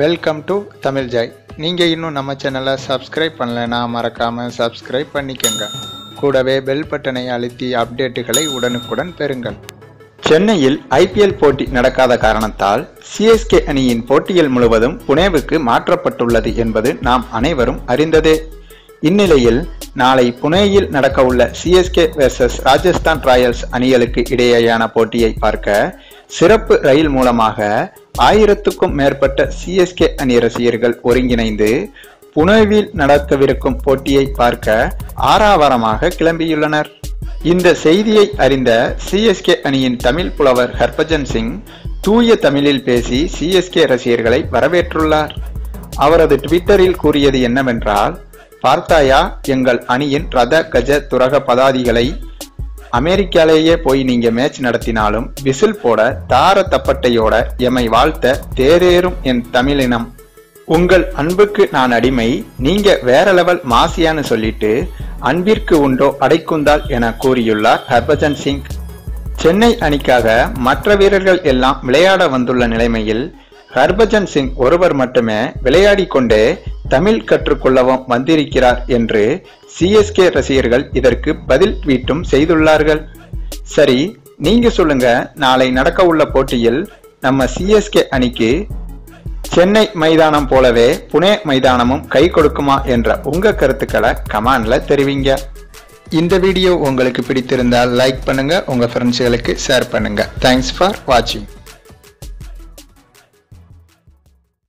Welcome to Tamil Joy நீங்கள் இன்னும் நம்ம சேனலை சப்ஸ்கிரைப் பண்ணலைன்னா மறக்காமல் சப்ஸ்கிரைப் பண்ணிக்கோங்க. கூடவே பெல் பட்டனை அழுத்தி அப்டேட்டுகளை உடனுக்குடன் பெறுங்கள். சென்னையில் ஐபிஎல் போட்டி நடக்காத காரணத்தால் சிஎஸ்கே அணியின் போட்டிகள் முழுவதும் புனேவுக்கு மாற்றப்பட்டுள்ளது என்பது நாம் அனைவரும் அறிந்ததே. இந்நிலையில் நாளை புனேயில் நடக்கவுள்ள சிஎஸ்கே வெர்சஸ் ராஜஸ்தான் ராயல்ஸ் அணிகளுக்கு இடையேயான போட்டியை பார்க்க சிறப்பு ரயில் மூலமாக ஆயிரத்துக்கும் மேற்பட்ட சிஎஸ்கே அணி ரசிகர்கள் ஒருங்கிணைந்து புனேவில் நடக்கவிருக்கும் போட்டியை பார்க்க ஆறாவரமாக கிளம்பியுள்ளனர். இந்த செய்தியை அறிந்த சிஎஸ்கே அணியின் தமிழ் புலவர் ஹர்பஜன் சிங் தூய தமிழில் பேசி சிஎஸ்கே ரசிகர்களை வரவேற்றுள்ளார். அவரது ட்விட்டரில் கூறியது என்னவென்றால் பார்த்தாயா எங்கள் அணியின் ரத கஜ துரக பதாதிகளை அமெரிக்காலேயே போய் நீங்க மேட்ச் நடத்தினாலும் விசில் போட தார தப்பட்டையோட எமை வாழ்த்த தேரேறும் என் தமிழினம். உங்கள் அன்புக்கு நான் அடிமை நீங்க வேற லெவல் மாசியான்னு சொல்லிட்டு அன்பிற்கு உண்டோ அடைக்குந்தால் என கூறியுள்ளார் ஹர்பஜன் சிங். சென்னை அணிக்காக மற்ற வீரர்கள் எல்லாம் விளையாட வந்துள்ள நிலைமையில் ஹர்பஜன் சிங் ஒருவர் மட்டுமே விளையாடி கொண்டே தமிழ் கற்றுக்கொள்ளவும் வந்திருக்கிறார் என்று சிஎஸ்கே ரசிகர்கள் இதற்கு பதில் வீட்டும் செய்துள்ளார்கள். சரி நீங்க சொல்லுங்க. நாளை நடக்க உள்ள போட்டியில் நம்ம சிஎஸ்கே அணிக்கு சென்னை மைதானம் போலவே புனே மைதானமும் கை கொடுக்குமா என்ற உங்க கருத்துக்களை கமெண்ட்ல தெரிவிங்க. இந்த வீடியோ உங்களுக்கு பிடித்திருந்தால் லைக் பண்ணுங்க. உங்க ஃப்ரெண்ட்ஸ்களுக்கு ஷேர் பண்ணுங்க. தேங்க்ஸ் ஃபார் வாட்சிங்